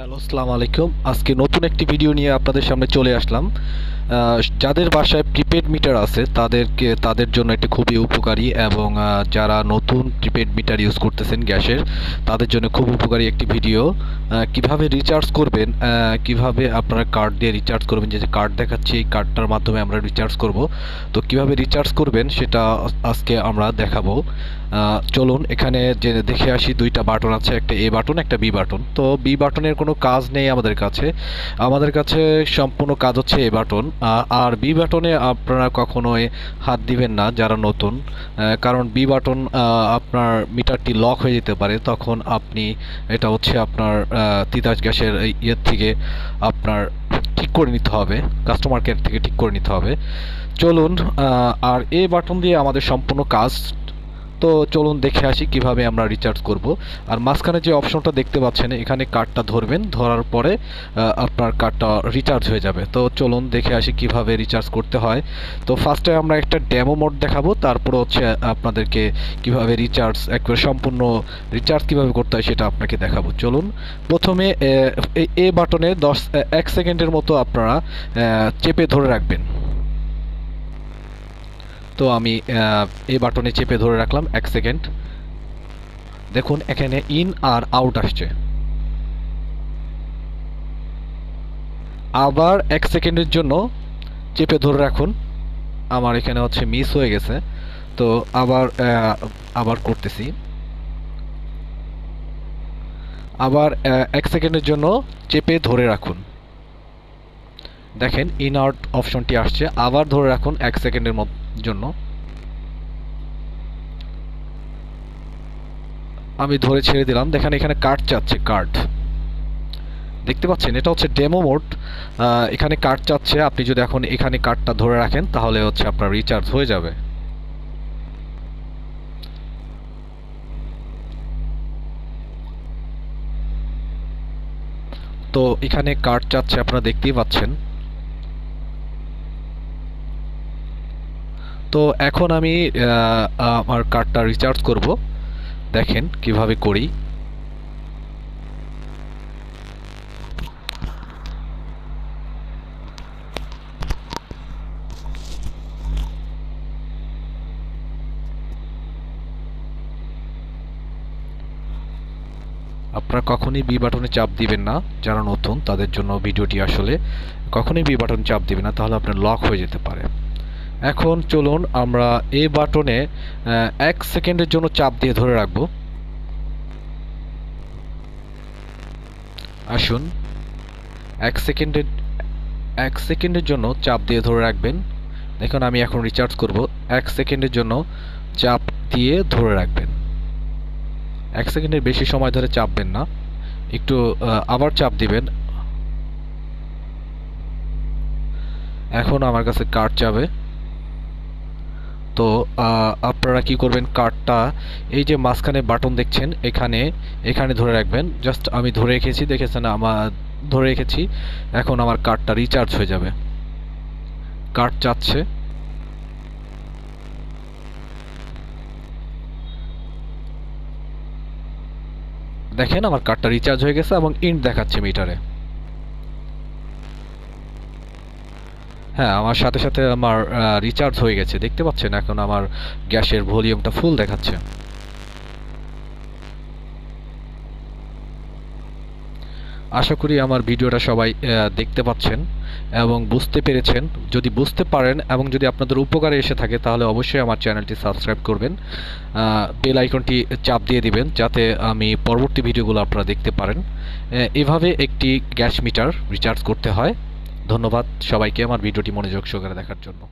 Hello আসসালামু আলাইকুম। আজকে নতুন একটি ভিডিও নিয়ে আপনাদের সামনে চলে আসলাম। যাদের বাসায় প্রিপেড মিটার আছে, তাদেরকে, তাদের জন্য এটি খুবই উপকারী এবং যারা নতুন প্রিপেড মিটার ইউজ করতেছেন গ্যাসের, তাদের জন্য খুব উপকারী একটি ভিডিও কীভাবে রিচার্জ করবেন কীভাবে আপনারা কার্ড দিয়ে রিচার্জ করবেন, যে কার্ড দেখাচ্ছি, এই কার্ডটার মাধ্যমে আমরা রিচার্জ করব। তো কীভাবে রিচার্জ করবেন, সেটা আজকে আমরা দেখাবো। চলুন, এখানে যে দেখে আসি দুইটা বাটন আছে, একটা এ বাটন একটা বি বাটন তো বি বাটনের কোনো কাজ নেই আমাদের কাছে। আমাদের কাছে সম্পূর্ণ কাজ হচ্ছে এ বাটন আর বি বাটনে আপনারা কখনোই হাত দিবেন না যারা নতুন। কারণ বি বাটন আপনার মিটারটি লক হয়ে যেতে পারে। তখন আপনি এটা হচ্ছে আপনার তিতাস গ্যাসের ইয়ের থেকে আপনার ঠিক করে নিতে হবে। কাস্টমার কেয়ার থেকে ঠিক করে নিতে হবে। চলুন আর এ বাটন দিয়ে আমাদের সম্পূর্ণ কাজ তো চলুন দেখে আসি কীভাবে আমরা রিচার্জ করব। আর মাঝখানে যে অপশনটা দেখতে পাচ্ছেন, এখানে কার্ডটা ধরবেন, ধরার পরে আপনার কার্ডটা রিচার্জ হয়ে যাবে। তো চলুন দেখে আসি কীভাবে রিচার্জ করতে হয়। তো ফার্স্টে আমরা একটা ডেমো মোড দেখাবো, তারপর হচ্ছে আপনাদেরকে কীভাবে রিচার্জ একবারে সম্পূর্ণ রিচার্জ কীভাবে করতে হয় সেটা আপনাকে দেখাবো। চলুন, প্রথমে, এ বাটনে দশ, এক সেকেন্ডের মতো আপনারা চেপে ধরে রাখবেন। তো আমি এই বাটনে চেপে ধরে রাখলাম এক সেকেন্ড। দেখুন, এখানে ইন আর আউট আসছে। আবার এক সেকেন্ডের জন্য চেপে ধরে রাখুন। আমার এখানে হচ্ছে মিস হয়ে গেছে। তো আবার আবার করতেছি। আবার এক সেকেন্ডের জন্য চেপে ধরে রাখুন। দেখেন ইন আউট অপশনটি আসছে। আবার ধরে রাখুন এক সেকেন্ডের মত- জন্য। আমি ধরে ছেড়ে দিলাম। দেখেন এখানে কার্ড চাচ্ছে কার্ড দেখতে পাচ্ছেন, এটা হচ্ছে ডেমো মোড এখানে কার্ড চাচ্ছে। আপনি যদি এখন এখানে কার্ডটা ধরে রাখেন, তাহলে হচ্ছে আপনার রিচার্জ হয়ে যাবে। তো এখানে কার্ড চাচ্ছে, আপনারা দেখতেই পাচ্ছেন। তো এখন আমি আমার কার্ডটা রিচার্জ করব। দেখেন কীভাবে করি। আপনারা কখনই বি বাটনে চাপ দিবেন না। যারা নতুন, তাদের জন্য ভিডিওটি আসলে কখনোই বি বাটন চাপ দিবেন না। তাহলে আপনার লক হয়ে যেতে পারে। এখন চলুন আমরা এ বাটনে এক সেকেন্ডের জন্য চাপ দিয়ে ধরে রাখব। আসুন, এক সেকেন্ডের এক সেকেন্ডের জন্য চাপ দিয়ে ধরে রাখবেন। দেখুন, আমি এখন রিচার্জ করব। এক সেকেন্ডের জন্য চাপ দিয়ে ধরে রাখবেন। এক সেকেন্ডের বেশি সময় ধরে চাপবেন না। একটু আবার চাপ দিবেন। এখন আমার কাছে কার্ড যাবে তো আপনারা কি করবেন কার্ডটা, এই যে মাঝখানে বাটন দেখছেন, এখানে এখানে ধরে রাখবেন। জাস্ট আমি ধরে রেখেছি, দেখেছেন? আমার ধরে রেখেছি। এখন আমার কার্ডটা রিচার্জ হয়ে যাবে। কার্ড চাচ্ছে। দেখেন, আমার কার্ডটা রিচার্জ হয়ে গেছে এবং ইন্ট দেখাচ্ছে মিটারে। হ্যাঁ আমার সাথে সাথে আমার রিচার্জ হয়ে গেছে। দেখতে পাচ্ছেন এখন আমার গ্যাসের ভলিউমটা ফুল দেখাচ্ছে। আশা করি আমার ভিডিওটা সবাই দেখতে পাচ্ছেন এবং বুঝতে পেরেছেন। যদি বুঝতে পারেন এবং যদি আপনাদের উপকারে এসে থাকে, তাহলে অবশ্যই আমার চ্যানেলটি সাবস্ক্রাইব করবেন। বেল আইকনটি চাপ দিয়ে দিবেন যাতে আমি পরবর্তী ভিডিওগুলো আপনারা দেখতে পারেন। এভাবে একটি গ্যাস মিটার রিচার্জ করতে হয়। ধন্যবাদ সবাইকে আমার ভিডিওটি মনোযোগ সহকারে দেখার জন্য।